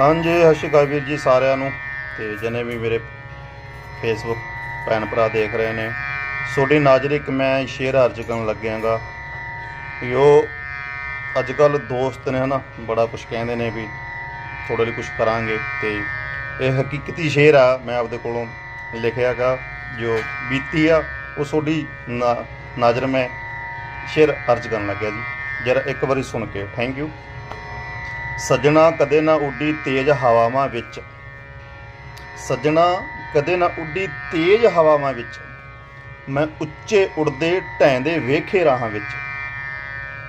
ਹਾਂਜੀ, ਸਤਿ ਸ਼੍ਰੀ ਅਕਾਲ ਵੀਰ ਜੀ ਸਾਰਿਆਂ ਨੂੰ ਤੇ ਜਿਨੇ ਵੀ ਮੇਰੇ ਫੇਸਬੁੱਕ ਭੈਣ ਭਰਾ ਦੇਖ ਰਹੇ ਨੇ, ਤੁਹਾਡੀ ਨਾਜ਼ਰੀ ਇੱਕ ਮੈਂ ਸ਼ੇਅਰ ਅਰਜ ਕਰਨ ਲੱਗਿਆਗਾ ਵੀ ਉਹ ਅੱਜ ਕੱਲ ਦੋਸਤ ਨੇ ਹਨਾ, ਬੜਾ ਕੁਝ ਕਹਿੰਦੇ ਨੇ ਵੀ ਤੁਹਾਡੇ ਲਈ ਕੁਝ ਕਰਾਂਗੇ ਤੇ ਇਹ ਹਕੀਕਤੀ ਸ਼ੇਅਰ ਆ, ਮੈਂ ਆਪਦੇ ਕੋਲੋਂ ਲਿਖਿਆਗਾ, ਜੋ ਬੀਤੀ ਆ, ਉਹ ਤੁਹਾਡੀ ਨਾ- ਨਾਜ਼ਰ ਮੈਂ ਸ਼ੇਅਰ ਅਰਜ ਕਰਨ ਲੱਗਿਆ ਜੀ। ਜਰਾ ਇੱਕ ਵਾਰੀ ਸੁਣ ਕੇ ਥੈਂਕ ਯੂ ਸੱਜਣਾ ਕਦੇ ਨਾ ਉੱਡੀ ਤੇਜ਼ ਹਵਾਵਾਂ ਵਿੱਚ। ਸੱਜਣਾ ਕਦੇ ਨਾ ਉੱਡੀ ਤੇਜ਼ ਹਵਾਵਾਂ ਵਿੱਚ। ਮੈਂ ਉੱਚੇ ਉੜਦੇ ਢੈਂਦੇ ਵੇਖੇ ਰਾਹਾਂ ਵਿੱਚ।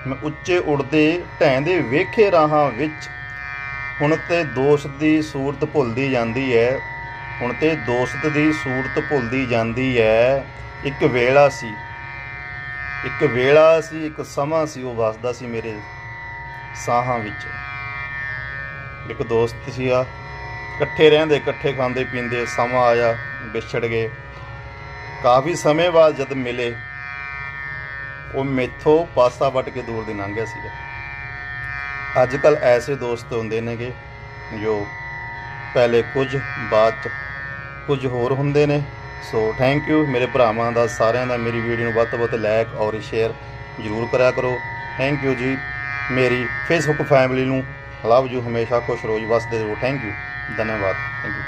ਮੈਂ ਉੱਚੇ ਉੜਦੇ ਢੈਂਦੇ ਵੇਖੇ ਰਾਹਾਂ ਵਿੱਚ। ਹੁਣ ਤੇ ਦੋਸਤ ਦੀ ਸੂਰਤ ਭੁੱਲਦੀ ਜਾਂਦੀ ਹੈ ਹੁਣ ਤੇ ਦੋਸਤ ਦੀ ਸੂਰਤ ਭੁੱਲਦੀ ਜਾਂਦੀ ਹੈ ਇੱਕ ਵੇਲਾ ਸੀ। ਇੱਕ ਵੇਲਾ ਸੀ, ਇੱਕ ਸਮਾਂ ਸੀ, ਉਹ ਵਸਦਾ ਸੀ ਮੇਰੇ ਸਾਹਾਂ ਵਿੱਚ। ਇੱਕ ਦੋਸਤ ਸੀ ਆ, ਇਕੱਠੇ ਰਹਿੰਦੇ, ਇਕੱਠੇ ਖਾਂਦੇ, ਪੀਂਦੇ, ਸਮਾਂ ਆਇਆ, ਵਿਛੜ ਗਏ। ਕਾਫੀ ਸਮੇਂ ਬਾਅਦ ਜਦ ਮਿਲੇ, ਉਹ ਮੇਥੋਂ ਪਾਸਾ ਵੱਟ ਕੇ ਦੂਰ ਦੀ ਲੰਘ ਗਿਆ ਸੀਗਾ। ਅੱਜ ਕੱਲ ਐਸੇ ਦੋਸਤ ਹੁੰਦੇ ਨੇਗੇ, ਜੋ ਪਹਿਲੇ ਕੁਝ ਬਾਅਦ ਚ ਕੁਝ ਹੋਰ ਹੁੰਦੇ ਨੇ। ਸੋ ਥੈਂਕ ਯੂ ਮੇਰੇ ਭਰਾਵਾਂ ਦਾ, ਸਾਰਿਆਂ ਦਾ, ਮੇਰੀ ਵੀਡੀਓ ਨੂੰ ਵੱਧ ਤੋਂ ਵੱਧ ਲਾਈਕ ਔਰ ਸ਼ੇਅਰ ਜ਼ਰੂਰ ਕਰਿਆ ਕਰੋ। ਥੈਂਕ ਯੂ ਜੀ। ਮੇਰੀ ਫੇਸਬੁੱਕ ਫੈਮਿਲੀ ਨੂੰ ਲਵ ਯੂ ਹਮੇਸ਼ਾ ਖੁਸ਼ ਰਹੋ ਜੀ। ਵਸਦੇ ਰਹੋ ਥੈਂਕ ਯੂ ਧੰਨਵਾਦ। Thank you